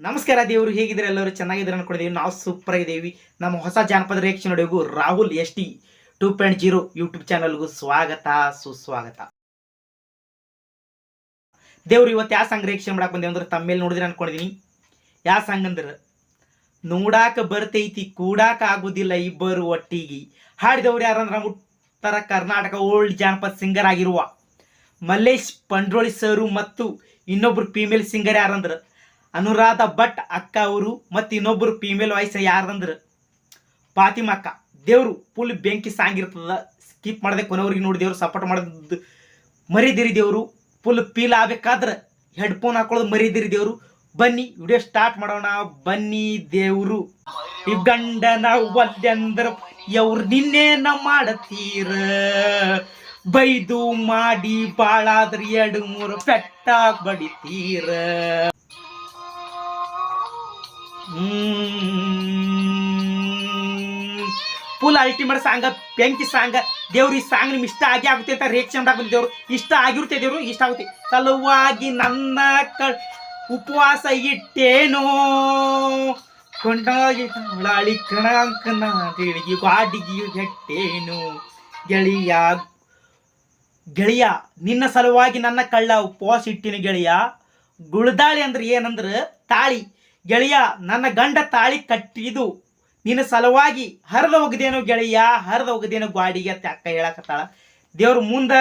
ನಮಸ್ಕಾರ ದೇವರು ಹೇಗಿದ್ರೆ ಎಲ್ಲರೂ? ಚೆನ್ನಾಗಿದ್ದಾರೆ ಅನ್ಕೊಂಡಿದ್ದೀವಿ ನಾವು ಸೂಪರ್ ಆಗಿದ್ದೀವಿ ನಮ್ಮ ಹೊಸ ಜಾನಪದ reaction ನೋಡಿಗೂ Rahul S T two point zero YouTube ಚಾನಲ್ಗೂ ಸ್ವಾಗತ, ಸುಸ್ವಾಗತ. ದೇವ್ರು, ಇವತ್ತು ಯಾವ ಸಂಘ ರಿಯಾಕ್ಷನ್ ಮಾಡಕ್ ಬಂದೇವು ಅಂದ್ರೆ ತಮ್ಮೇಲೆ ನೋಡಿದ್ರೆ ಅನ್ಕೊಂಡಿದ್ದೀನಿ ಯಾವ ಸಾಂಗ್ ಅಂದ್ರೆ, ನೋಡಾಕ ಬರ್ತೈತಿ, ಕೂಡಾಕ ಆಗುದಿಲ್ಲ ಇಬ್ಬರು ಒಟ್ಟಿಗೆ. ಹಾಡಿದವ್ರು ಯಾರಂದ್ರೆ, ನಮ್ಮ ಉತ್ತರ ಕರ್ನಾಟಕ ಓಲ್ಡ್ ಜಾನಪದ ಸಿಂಗರ್ ಆಗಿರುವ ಮಲ್ಲೇಶ್ ಪಂಡ್ರೋಳಿ ಸರು ಮತ್ತು ಇನ್ನೊಬ್ರು ಫೀಮೇಲ್ ಸಿಂಗರ್ ಯಾರಂದ್ರೆ ಅನುರಾಧ ಭಟ್, ಅಕ್ಕ ಅವರು ಮತ್ತು ಇನ್ನೊಬ್ಬರು ಫೀಮೇಲ್ ವಾಯ್ಸ್ ಯಾರಂದ್ರೆ ಫಾತಿಮಾ ಅಕ್ಕ. ದೇವ್ರು ಫುಲ್ ಬೆಂಕಿ ಸಾಂಗ್ ಇರ್ತದ. ಸ್ಕಿಪ್ ಮಾಡದೆ ಕೊನೆವರೆಗೆ ನೋಡಿ ದೇವ್ರು ಸಪೋರ್ಟ್ ಮಾಡೋದು ಮರಿದಿರಿ ದೇವರು ಫುಲ್ ಫೀಲ್ ಆಗ್ಬೇಕಾದ್ರೆ ಹೆಡ್ಫೋನ್ ಹಾಕೊಳ್ಳೋದು ಮರಿದಿರಿ ದೇವರು. ಬನ್ನಿ ವಿಡಿಯೋ ಸ್ಟಾರ್ಟ್ ಮಾಡೋಣ. ಬನ್ನಿ ದೇವರು. ಈ ಗಂಡನ ಒಲ್ಲೆಂದ್ರ ಅವ್ರು ನಿನ್ನೇನ ಮಾಡತೀರ? ಬೈದು ಮಾಡಿ ಬಾಳಾದ್ರೆ ಎರಡು ಮೂರು ಪೆಟ್ಟ ಬಡಿತೀರ? ಫುಲ್ ಅಲ್ಟಿಮೇಟ್ ಸಾಂಗ್, ಬೆಂಕಿ ಸಾಂಗ್, ದೇವ್ರು ಈ ಸಾಂಗ್ ನಿಮ್ ಇಷ್ಟ ಆಗಿ ಆಗುತ್ತೆ ಅಂತ ರಿಯಾಕ್ಷನ್ ಹಾಕುತ್ತೆ ದೇವ್ರು. ಇಷ್ಟ ಆಗಿರುತ್ತೆ ದೇವ್ರು, ಇಷ್ಟ ಆಗುತ್ತೆ. ಸಲುವಾಗಿ ನನ್ನ ಉಪವಾಸ ಇಟ್ಟೇನೋ. ಕೊಂಡಾಗಿ ಲಾಳಿ ಕಣಂಕನ ಗಾಡಿಗೆ ಹೆಟ್ಟೇನು ಗೆಳೆಯ ಗೆಳೆಯ, ನಿನ್ನ ಸಲುವಾಗಿ ನನ್ನ ಕಳ್ಳ ಉಪವಾಸ ಇಟ್ಟಿನ ಗೆಳೆಯ. ಗುಳದಾಳಿ ಅಂದ್ರೆ ಏನಂದ್ರೆ ತಾಳಿ. ಗೆಳೆಯ, ನನ್ನ ಗಂಡ ತಾಳಿ ಕಟ್ಟಿದು, ನಿನ್ನ ಸಲುವಾಗಿ ಹರಿದ ಹೋಗದೇನು ಗೆಳೆಯ? ಹರಿದ ಹೋಗದೇನು ಗ್ವಾಡಿಗೆ ಅಕ್ಕ ಹೇಳಕತ್ತಾಳ? ದೇವ್ರ ಮುಂದ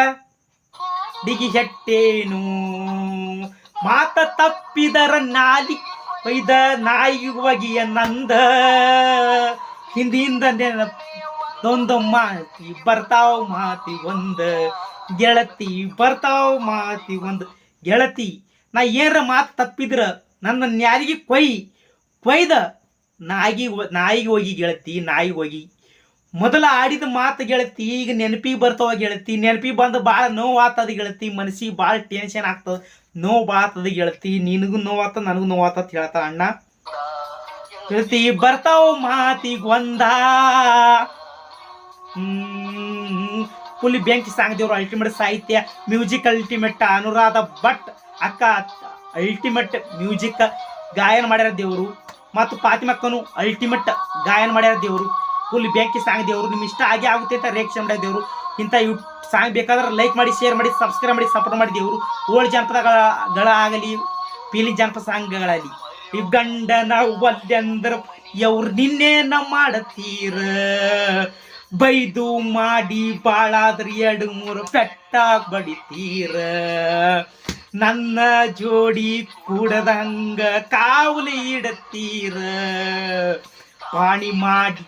ಡಿಗಿ ಹೆಟ್ಟೇನು ಮಾತ ತಪ್ಪಿದರ ನಾಲಿ ಒಯ್ದ ನಾಯಿ ನಂದ, ಹಿಂದಿಂದ ನೆನಪೊಂದು ಮಾತಿ ಬರ್ತಾವ ಮಾತಿ ಒಂದ, ಗೆಳತಿ ಬರ್ತಾವ ಮಾತಿ ಒಂದು. ಗೆಳತಿ, ನಾ ಏನ್ರ ಮಾತು ತಪ್ಪಿದ್ರ ನನ್ನ ನ್ಯಾರಿಗೆ ಕೊಯ್, ಕೊಯ್ದ ನಾಯಿಗೆ ನಾಯಿಗೆ ಹೋಗಿ ಗೆಳತಿ, ನಾಯಿಗೆ ಹೋಗಿ. ಮೊದಲ ಆಡಿದ ಮಾತು ಗೆಳತಿ, ಈಗ ನೆನಪಿಗೆ ಬರ್ತಾವ ಗೆಳತಿ. ನೆನಪಿಗೆ ಬಂದು ಭಾಳ ನೋವು ಆತದ ಗೆಳತಿ, ಮನಸ್ಸಿಗೆ ಭಾಳ ಟೆನ್ಷನ್ ಆಗ್ತದ. ನೋವು ಬಾತದ ಗೆಳತಿ, ನಿನಗೂ ನೋವು ಆತ ನನಗೂ ನೋವು ಅಂತ ಹೇಳ್ತಾಳ ಅಣ್ಣ. ಗೆಳತಿ, ಬರ್ತಾವ ಮಾತಿಗೆ ಒಂದ. ಫುಲ್ ಬೆಂಕಿ ಸಾಂಗ್ ದೇವ್ರು ಅಲ್ಟಿಮೇಟ್ ಸಾಹಿತ್ಯ ಮ್ಯೂಸಿಕ್ ಅಲ್ಟಿಮೇಟ್ ಅನುರಾಧ ಭಟ್, ಅಕ್ಕ ಅಲ್ಟಿಮೇಟ್ ಮ್ಯೂಸಿಕ್ ಗಾಯನ ಮಾಡ್ಯಾರ ದೇವರು. ಮತ್ತು ಪಾತಿಮಕ್ಕನು ಅಲ್ಟಿಮೇಟ್ ಗಾಯನ ಮಾಡ್ಯಾರ ದೇವರು. ಫುಲ್ ಬೆಂಕಿ ಸಾಂಗ್ ದೇವರು. ನಿಮ್ಗೆ ಇಷ್ಟ ಆಗಿ ಆಗುತ್ತೆ ಅಂತ ರಿಯಾಕ್ಷನ್ ಮಾಡ್ಯಾರ ದೇವರು. ಇಂಥ ಯು ಸಾಂಗ್ ಬೇಕಾದ್ರೆ ಲೈಕ್ ಮಾಡಿ ಶೇರ್ ಮಾಡಿ ಸಬ್ಸ್ಕ್ರೈಬ್ ಮಾಡಿ ಸಪೋರ್ಟ್ ಮಾಡಿ ದೇವರು. ಓಲ್ಡ್ ಜನಪದಗಳಾಗಲಿ ಪೀಲಿ ಜನಪದ ಸಾಂಗ್ಗಳಾಗಲಿ ಈ ಗಂಡನ ಒಲ್ಲೆಂದ್ರ ಎವ್ರು ನಿನ್ನೇನ ಮಾಡತೀರ? ಬೈದು ಮಾಡಿ ಬಾಳಾದ್ರಿ ಎರಡು ಮೂರು ಪೆಟ್ಟ ಬಡಿತೀರ? ನನ್ನ ಜೋಡಿ ಕೂಡದಂಗ ಕಾವಲು ಇಡತ್ತೀರ ಪಾಣಿ ಮಾಡಿ,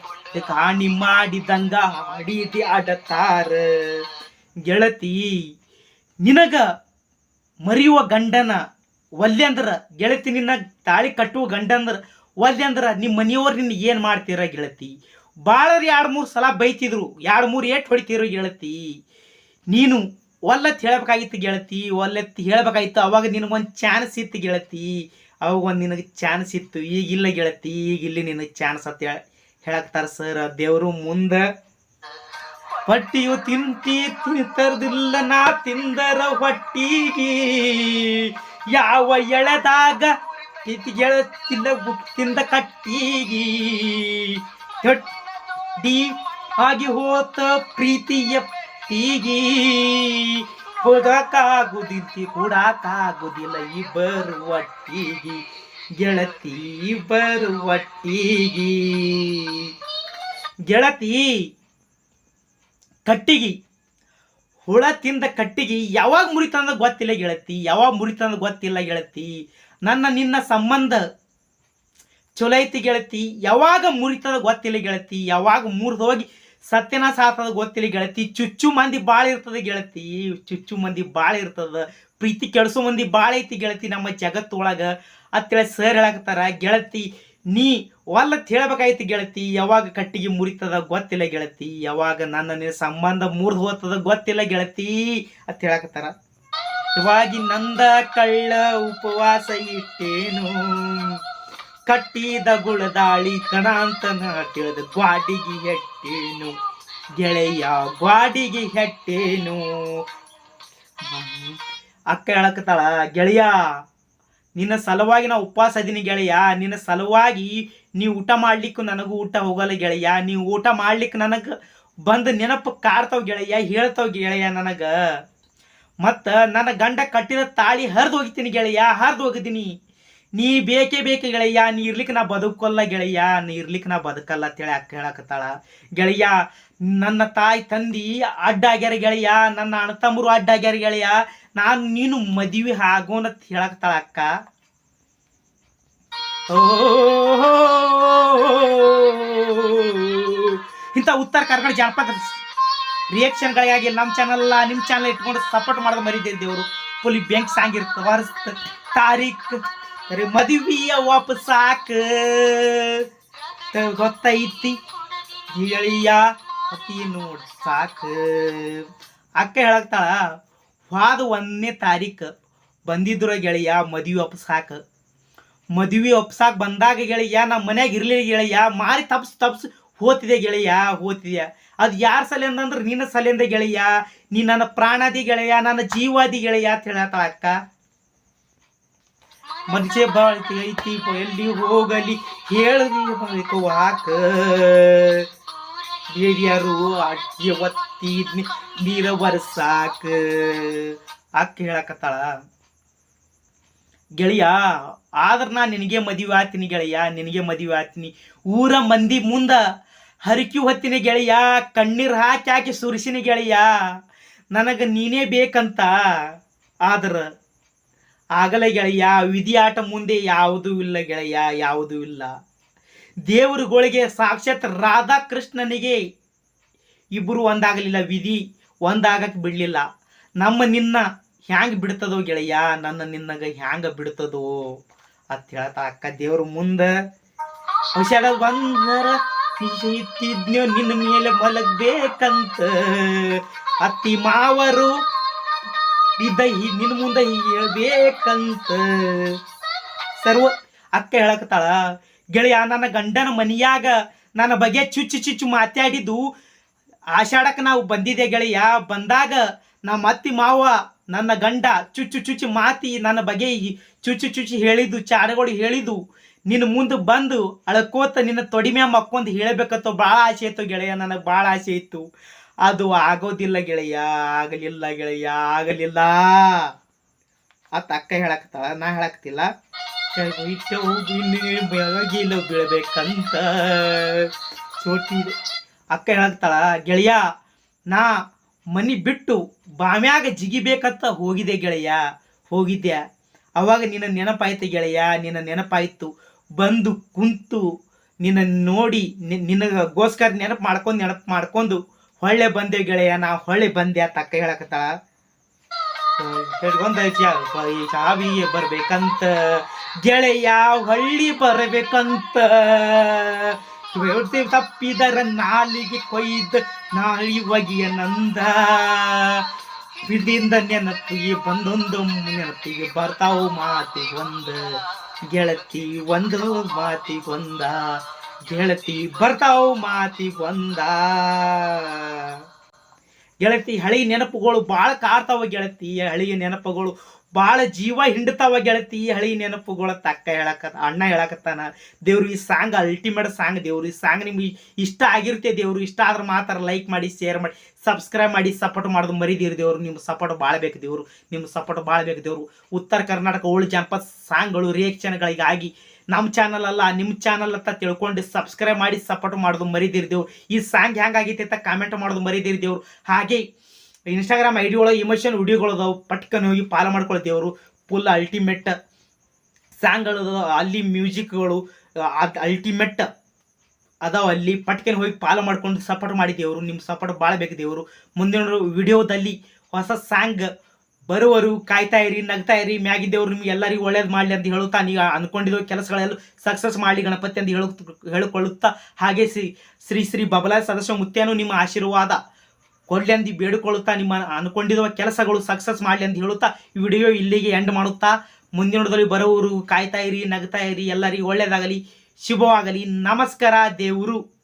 ಕಾಣಿ ಮಾಡಿದಂಗ ಆಡಿದಿ ಆಡತಾರ ಗೆಳತಿ, ನಿನಗ ಮರೆಯುವ ಗಂಡನ ಒಲ್ಲೆ ಅಂದ್ರ, ಗೆಳತಿ ನಿನ್ನ ತಾಳಿ ಕಟ್ಟುವ ಗಂಡಂದ್ರ ಒಲ್ಲೆ ಅಂದ್ರ ನಿಮ್ಮ ಮನೆಯವ್ರು ನಿನ್ನ ಏನು ಮಾಡ್ತೀರ ಗೆಳತಿ? ಭಾಳ ಎರಡು ಮೂರು ಸಲ ಬೈತಿದ್ರು ಎರಡು ಮೂರು ಏಟ್ ಹೊಡಿತಿರು ಗೆಳತಿ. ನೀನು ಒಲ್ಲತ್ ಹೇಳ್ಬೇಕಾಗಿತ್ತು ಗೆಳತಿ, ಒಲ್ಲತ್ ಹೇಳ್ಬೇಕಾಗಿತ್ತು. ಅವಾಗ ನಿನಗೊಂದು ಚಾನ್ಸ್ ಇತ್ತು ಗೆಳತಿ. ಅವಾಗ ಒಂದು ನಿನಗೆ ಚಾನ್ಸ್ ಇತ್ತು. ಈಗ ಇಲ್ಲ ಗೆಳತಿ ಈಗ ಇಲ್ಲಿ ನಿನಗೆ ಚಾನ್ಸ್ ಅಂತ ಹೇಳ ಹೇಳಕ್ತಾರ ಸರ್ ದೇವರು ಮುಂದೆ ಹೊಟ್ಟಿಯು ತಿಂತಿ, ತಿಂತರ್ದಿಲ್ಲ ನಾ ತಿಂದರ ಹೊಟ್ಟಿಗೆ. ಯಾವ ಎಳೆದಾಗ ತಿಂದ ಕಟ್ಟಿಗಿ. ಹೊಟ್ಟಿ ಆಗಿ ಹೋತ ಪ್ರೀತಿಯ ಟೀಗಿ ಹೋಗಕ್ಕಾಗುದಿದ್ದಿ ಕೊಡಕ್ಕಾಗುದಿಲ್ಲ, ಇಬ್ಬರು ಒಟ್ಟಿಗಿ, ಗೆಳತಿ ಇಬ್ಬರು ಒಟ್ಟಿಗಿ. ಗೆಳತಿ ಕಟ್ಟಿಗಿ, ಹುಳ ತಿಂದ ಕಟ್ಟಿಗಿ ಯಾವಾಗ ಮುರಿತಂದ ಗೊತ್ತಿಲ್ಲ ಗೆಳತಿ, ಯಾವಾಗ ಮುರಿತಂದ ಗೊತ್ತಿಲ್ಲ ಗೆಳತಿ. ನನ್ನ ನಿನ್ನ ಸಂಬಂಧ ಚಲೋ ಐತಿ ಗೆಳತಿ, ಯಾವಾಗ ಮುರಿತದ ಗೊತ್ತಿಲ್ಲ ಗೆಳತಿ, ಯಾವಾಗ ಮುರಿದು ಹೋಗಿ ಸಾತದ ಗೊತ್ತಿಲ್ಲ ಗೆಳತಿ. ಚುಚ್ಚು ಮಂದಿ ಭಾಳ ಇರ್ತದ ಗೆಳತಿ. ಚುಚ್ಚು ಮಂದಿ ಭಾಳ ಇರ್ತದ. ಪ್ರೀತಿ ಕೆಡಿಸೋ ಮಂದಿ ಭಾಳ ಐತಿ ಗೆಳತಿ ನಮ್ಮ ಜಗತ್ತೊಳಗ. ಅಂತೇಳಿ ಸರ್ ಹೇಳಕತ್ತಾರ, ಗೆಳತಿ, ನೀ ಒಲ್ಲತ್ ಹೇಳ್ಬೇಕಾಯ್ತು ಗೆಳತಿ. ಯಾವಾಗ ಕಟ್ಟಿಗೆ ಮುರಿತದ ಗೊತ್ತಿಲ್ಲ ಗೆಳತಿ. ಯಾವಾಗ ನನ್ನ ನಿನ್ನ ಸಂಬಂಧ ಮುರಿದು ಹೋಗ್ತದ ಗೊತ್ತಿಲ್ಲ ಗೆಳತಿ. ಅಂತ ಹೇಳಕತ್ತಾರ. ಇವಾಗಿ ನಂದ ಕಳ್ಳ ಉಪವಾಸ ಇಟ್ಟೇನು? ಕಟ್ಟಿದ ಗುಳದಾಳಿ ಕಣ ಅಂತ ನಾ ಗ್ವಾಡಿಗಿ ಹೆಟ್ಟೇನು. ಗೆಳೆಯ ಗ್ವಾಡಿಗೆ ಹೆಟ್ಟೇನು. ಅಕ್ಕ ಹೇಳಕತ್ತಾಳ ಗೆಳೆಯ, ನಿನ್ನ ಸಲುವಾಗಿ ನಾ ಉಪವಾಸ ಅದೀನಿ ಗೆಳೆಯ, ನಿನ್ನ ಸಲುವಾಗಿ ನೀವು ಊಟ ಮಾಡ್ಲಿಕ್ಕೂ ನನಗೂ ಊಟ ಹೋಗಲ್ಲ ಗೆಳೆಯ ನೀವು ಊಟ ಮಾಡ್ಲಿಕ್ಕೆ ನನಗೆ ಬಂದು ನೆನಪು ಕಾಡ್ತಾವ ಗೆಳೆಯ, ಹೇಳ್ತಾವ ಗೆಳೆಯ ನನಗೆ. ಮತ್ತು ನನ್ನ ಗಂಡ ಕಟ್ಟಿದ ತಾಳಿ ಹರಿದು ಹೋಗ್ತೀನಿ ಗೆಳೆಯ, ಹರಿದು ಹೋಗಿದ್ದೀನಿ. ನೀ ಬೇಕೇ ಬೇಕೆ ಗೆಳೆಯ, ನೀ ಇರ್ಲಿಕ್ಕೆ ನಾ ಬದುಕಲ್ಲ ಗೆಳೆಯ, ನೀ ಇರ್ಲಿಕ್ಕೆ ನಾ ಬದುಕಲ್ಲ ಅಂತೇಳಿ ಅಕ್ಕ ಹೇಳಕತ್ತಾಳ. ಗೆಳೆಯ, ನನ್ನ ತಾಯಿ ತಂದಿ ಅಡ್ಡ ಆಗ್ಯಾರ ಗೆಳೆಯ, ನನ್ನ ಅಣ್ಣ ತಮ್ಮರು ಅಡ್ಡ ಆಗ್ಯಾರ ಗೆಳೆಯ, ನಾನು ನೀನು ಮದುವೆ ಆಗೋನಂತ ಹೇಳಕತ್ತಾಳ ಅಕ್ಕ. ಇಂಥ ಉತ್ತರ ಕರ್ನಾಟಕ ಜಾನಪದ ರಿಯಾಕ್ಷನ್ಗಳಿಗಾಗಿ ನಮ್ಮ ಚಾನಲ್ ನಿಮ್ಮ ಚಾನಲ್ ಇಟ್ಕೊಂಡು ಸಪೋರ್ಟ್ ಮಾಡೋದು ಮರಿದೇವ್ರು ದೇವರು. ಪುಲಿ ಬ್ಯಾಂಕ್ ಸಾಂಗ್ ವರ್ಷ ತಾರೀಕ್ ಅರೆ ಮದುವೆಯ ವಾಪಸ್ ಸಾಕ. ತ- ಗೊತ್ತೈತಿ? ಗಿಳಿಯ, ಅತಿ ನೋಡ್ ಸಾಕ. ಅಕ್ಕ ಹೇಳಕ್ತಾಳ ವಾದ ಒಂದನೇ ತಾರೀಕು ಬಂದಿದ್ರ ಗೆಳೆಯ, ಮದುವೆ ಒಪ್ಸಾಕ ಮದುವೆ ಒಪ್ಸಾಕ ಬಂದಾಗ ಗೆಳೆಯ, ನಮ್ಮ ಮನ್ಯಾಗ ಇರ್ಲಿಲ್ಲ ಗೆಳೆಯ, ಮಾರಿ ತಪ್ಸ್ ತಪ್ಸ್ ಹೋತಿದೆ ಗೆಳೆಯ? ಹೋತಿದೆ ಅದು ಯಾರ ಸಲಿಂದ ಅಂದ್ರೆ ನಿನ್ನ ಸಲಿಂದ ಗೆಳೆಯ, ನೀ ನನ್ನ ಪ್ರಾಣಾದಿ ಗೆಳೆಯ, ನನ್ನ ಜೀವಾದಿ ಗೆಳೆಯ ಅಂತ ಹೇಳತ್ತಾಳ ಅಕ್ಕ. ಮನುಷ್ಯ ಭಾಳ ಐತಿ ಎಲ್ಲಿ ಹೋಗಲಿ ಹೇಳಬೇಕು ವಾಕ. ಹಿರಿಯರು ಅಜ್ಜಿ ಒತ್ತಿ ನೀರ ಬರ್ಸಾಕ ಅಕ್ಕ ಹೇಳಕತ್ತಾಳ, ಗೆಳೆಯ, ಆದ್ರ ನಾ ನಿನಗೆ ಮದುವೆ ಆತೀನಿ ಗೆಳೆಯ, ನಿನಗೆ ಮದುವೆ ಆತೀನಿ. ಊರ ಮಂದಿ ಮುಂದ ಹರಕಿ ಹೊತ್ತಿನ ಗೆಳೆಯ, ಕಣ್ಣೀರು ಹಾಕಿ ಹಾಕಿ ಸುರಿಸಿನ ಗೆಳೆಯ. ನನಗೆ ನೀನೇ ಬೇಕಂತ. ಆದ್ರ ಆಗಲ ಗೆಳೆಯ ವಿಧಿ ಆಟ ಮುಂದೆ ಯಾವುದೂ ಇಲ್ಲ ಗೆಳೆಯ, ಯಾವುದೂ ಇಲ್ಲ. ದೇವರುಗಳಿಗೆ ಸಾಕ್ಷಾತ್ ರಾಧಾಕೃಷ್ಣನಿಗೆ ಇಬ್ಬರು ಒಂದಾಗಲಿಲ್ಲ, ವಿಧಿ ಒಂದಾಗಕ್ಕೆ ಬಿಡಲಿಲ್ಲ. ನಮ್ಮ ನಿನ್ನ ಹ್ಯಾಂಗ ಬಿಡ್ತದೋ ಗೆಳೆಯ, ನನ್ನ ನಿನ್ನಗ ಹ್ಯಾಂಗ ಬಿಡ್ತದೋ ಅಂತ ಹೇಳ್ತಾ ಅಕ್ಕ ದೇವ್ರ ಮುಂದ. ಹುಷಾರ ಬಂದರ ನಿನ್ನ ಮೇಲೆ ಮಲಗ್ಬೇಕಂತ. ಅತ್ತಿ ಮಾವರು ಇದ್ದ ಹಿ- ನಿನ್ನ ಮುಂದೆ ಹೇಳ್ಬೇಕಂತ. ಸರ್ವ ಅಕ್ಕ ಹೇಳಕತ್ತಾಳ, ಗೆಳೆಯ, ನನ್ನ ಗಂಡನ ಮನಿಯಾಗ ನನ್ನ ಬಗ್ಗೆ ಚುಚ್ಚು ಚುಚ್ಚು ಮಾತಾಡಿದ್ದು ಆಷಾಢಕ್ಕೆ ನಾವು ಬಂದಿದ್ದೆ ಗೆಳೆಯ. ಬಂದಾಗ ನಮ್ಮ ಅತ್ತಿ ಮಾವ ನನ್ನ ಗಂಡ ಚುಚ್ಚು ಚುಚ್ಚು ಮಾತಿ ನನ್ನ ಬಗ್ಗೆ ಚುಚ್ಚು ಚುಚ್ಚು ಹೇಳಿದ್ದು ಚಾಡಗಳು ಹೇಳಿದ್ದು ನಿನ್ನ ಮುಂದೆ ಬಂದು ಅಳಕೋತ ನಿನ್ನ ತೊಡಿಮ್ಯಾ ಮಕ್ಕೊಂದು ಹೇಳಬೇಕತ್ತೋ ಭಾಳ ಆಸೆ ಇತ್ತು ಗೆಳೆಯ, ನನಗೆ ಭಾಳ ಆಸೆ ಇತ್ತು. ಅದು ಆಗೋದಿಲ್ಲ ಗೆಳೆಯ, ಆಗಲಿಲ್ಲ ಗೆಳೆಯ, ಆಗಲಿಲ್ಲ. ಅತ್ತ ಅಕ್ಕ ಹೇಳಕತ್ತಾಳ, ನಾ ಹೇಳಕತ್ತಿಲ್ಲ. ಬೆಳಗಿಲು ಬೀಳ್ಬೇಕಂತ ಚೋಟಿ ಅಕ್ಕ ಹೇಳಕ್ತಾಳ ಗೆಳೆಯ, ನಾ ಮನಿ ಬಿಟ್ಟು ಬಾಮ್ಯಾಗ ಜಿಗಿಬೇಕಂತ ಹೋಗಿದೆ ಗೆಳೆಯ ಹೋಗಿದ್ದೆ ಅವಾಗ ನಿನ್ನ ನೆನಪಾಯ್ತು ಗೆಳೆಯ, ನಿನ್ನ ನೆನಪಾಯ್ತು. ಬಂದು ಕುಂತು ನಿನ್ನ ನೋಡಿ ನಿನಗೋಸ್ಕರ ನೆನಪು ಮಾಡ್ಕೊಂಡು ನೆನಪು ಮಾಡ್ಕೊಂಡು ಹೊಳ್ಳೆ ಬಂದೆ ಗೆಳೆಯ, ನಾ ಹೊಳ್ಳೆ ಬಂದೆ ಅಂತ ಅಕ್ಕ ಹೇಳಕತ್ತಾಳ. ಈ ಚಾವಿಗೆ ಬರ್ಬೇಕಂತ, ಗೆಳೆಯ ಹೊಳ್ಳಿ ಬರ್ಬೇಕಂತ. ತಪ್ಪಿದರ ನಾಲಿಗೆ ಕೊಯ್ದ ನಾಳಿ ಒಗಿಯ ನಂದ. ಬಿಡಿಂದ ನೆನಪಿಗೆ ಬಂದೊಂದು, ನೆನಪಿಗೆ ಬರ್ತಾವು ಮಾತಿಗೊಂದು. ಗೆಳತಿ ಒಂದು ಮಾತಿಗೊಂದ. ಗೆಳತಿ ಬರ್ತಾವು ಮಾತಿಗೊಂದ ಗೆಳತಿ ಹಳಿ ನೆನಪುಗಳು ಬಾಳ ಕಾರ್ತಾವ ಗೆಳತಿ ಹಳಿಯ ನೆನಪುಗಳು ಭಾಳ ಜೀವ ಹಿಂಡ್ತಾವ ಗೆಳತಿ ಹಳಿ ನೆನಪುಗಳ ತಕ್ಕ ಹೇಳಕ, ಅಣ್ಣ ಹೇಳಕತ್ತಾನ ದೇವ್ರು ಈ ಸಾಂಗ್ ಅಲ್ಟಿಮೇಟ್ ಸಾಂಗ್ ದೇವ್ರು ಈ ಸಾಂಗ್ ನಿಮ್ಗೆ ಇಷ್ಟ ಆಗಿರುತ್ತೆ ದೇವ್ರು, ಇಷ್ಟ ಆದ್ರೆ ಮಾತ್ರ ಲೈಕ್ ಮಾಡಿ ಶೇರ್ ಮಾಡಿ ಸಬ್ಸ್ಕ್ರೈಬ್ ಮಾಡಿ ಸಪೋರ್ಟ್ ಮಾಡೋದು ಮರಿದಿರಿ ದೇವ್ರು ನಿಮ್ಮ ಸಪೋರ್ಟ್ ಭಾಳ ಬೇಕು ದೇವ್ರು ನಿಮ್ಮ ಸಪೋರ್ಟ್ ಭಾಳ ಬೇಕು ದೇವ್ರು. ಉತ್ತರ ಕರ್ನಾಟಕ ಓಲ್ಡ್ ಜಾನಪದ ಸಾಂಗ್ಗಳು ರಿಯಾಕ್ಷನ್ಗಳಿಗಾಗಿ ನಮ್ಮ ಚಾನಲ್ ಅಲ್ಲ ನಿಮ್ಮ ಚಾನಲ್ ಅಂತ ತಿಳ್ಕೊಂಡು ಸಬ್ಸ್ಕ್ರೈಬ್ ಮಾಡಿ ಸಪೋರ್ಟ್ ಮಾಡೋದು ಮರಿದಿರಿ ದೇವ್ರು. ಈ ಸಾಂಗ್ ಹೆಂಗಾಗೈತೆ ಅಂತ ಕಾಮೆಂಟ್ ಮಾಡೋದು ಮರಿದಿರಿ ದೇವ್ರು. ಹಾಗೆ ಇನ್ಸ್ಟಾಗ್ರಾಮ್ ಐ ಡಿ ಒಳಗೆ ಇಮೋಷನ್ ವಿಡಿಯೋಗಳು ಅದಾವೆ. ಪಟ್ಕನ್ ಹೋಗಿ ಫಾಲೋ ಮಾಡ್ಕೊಳ್ಳಿ ದೇವರು ಫುಲ್ ಅಲ್ಟಿಮೇಟ್ ಸಾಂಗ್ಗಳು ಅಲ್ಲಿ ಮ್ಯೂಸಿಕ್ಗಳು ಅದು ಅಲ್ಟಿಮೇಟ್ ಅದಾವ ಅಲ್ಲಿ. ಪಟ್ಕನ್ ಹೋಗಿ ಫಾಲೋ ಮಾಡ್ಕೊಂಡು ಸಪೋರ್ಟ್ ಮಾಡಿ ದೇವರು ನಿಮ್ಮ ಸಪೋರ್ಟ್ ಭಾಳ ಬೇಕು ದೇವರು. ಮುಂದಿನ ವಿಡಿಯೋದಲ್ಲಿ ಹೊಸ ಸಾಂಗ್ ಬರುವರು ಕಾಯ್ತಾ ಇರಿ, ನಗ್ತಾ ಇರಿ. ಮ್ಯಾಗಿ ದೇವ್ರು ನಿಮ್ಗೆ ಎಲ್ಲರಿಗೂ ಒಳ್ಳೇದು ಮಾಡಲಿ ಅಂತ ಹೇಳುತ್ತಾ ನೀವು ಅಂದ್ಕೊಂಡಿರೋ ಕೆಲಸಗಳೆಲ್ಲ ಸಕ್ಸಸ್ ಮಾಡಲಿ ಗಣಪತಿ ಅಂತ ಹೇಳು, ಹೇಳಿಕೊಳ್ಳುತ್ತಾ. ಹಾಗೆ ಶ್ರೀ ಶ್ರೀ ಶ್ರೀ ಬಬಲಾಯ್ ಸದಸ್ಯ ಮುತ್ಯಾನು ನಿಮ್ಮ ಆಶೀರ್ವಾದ. ಕೊಡ್ಲಿ ಅಂದು ಬೇಡಿಕೊಳ್ಳುತ್ತಾ ನಿಮ್ಮ ಅನ್ಕೊಂಡಿರುವ ಕೆಲಸಗಳು ಸಕ್ಸಸ್ ಮಾಡಲಿ ಅಂತ ಹೇಳುತ್ತಾ, ಈ ವಿಡಿಯೋ ಇಲ್ಲಿಗೆ ಎಂಡ್ ಮಾಡುತ್ತಾ. ಮುಂದಿನದಲ್ಲಿ ಬರೋರು ಕಾಯ್ತಾ ಇರಿ, ನಗ್ತಾ ಇರಿ, ಎಲ್ಲರಿಗೂ ಒಳ್ಳೆಯದಾಗಲಿ ಶುಭವಾಗಲಿ. ನಮಸ್ಕಾರ ದೇವರು.